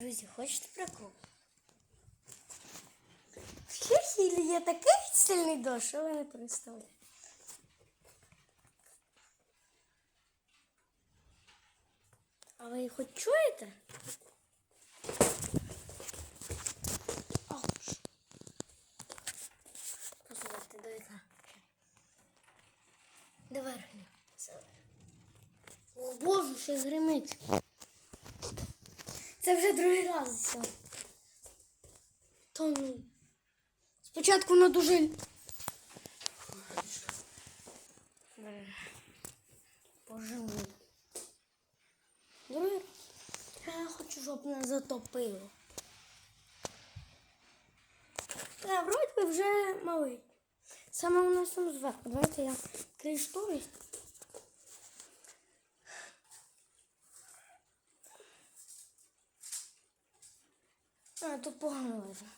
Друзі, хочете прикол? В Чехії є такий сильний дощ, що ви не представляєте. А ви хоч чуєте? Ауч. Послухайте, до вікна. До верхнього. О боже, ще гримить. Це вже другий раз все. Та ну. Спочатку на дуже. Мій. Другий. Я хочу, щоб не затопило. Та, вроді вже малий. Саме у нас там зверху. Давайте я відкрию А, тут погано видно.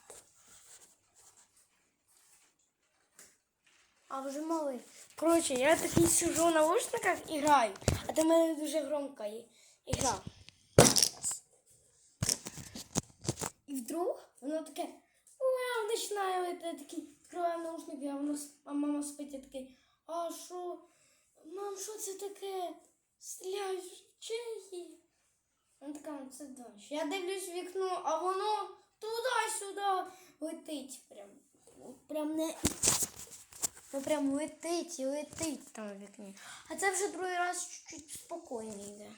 А вже малий. Коротше, я такий сижу в наушниках і граю. А до мене дуже громка ігра. І вдруг воно таке вау, починає летати, такий відкриває наушники, а воно а мама спить і такий, а що? Мам, що це таке? Стріляють в Чехії. Вона така, «Ну, це дощ. Я дивлюсь в вікно, а туди-сюди летить. Прям, прям не. Ну прям летить і летить там в вікні. А це вже другий раз чуть-чуть спокійно йде.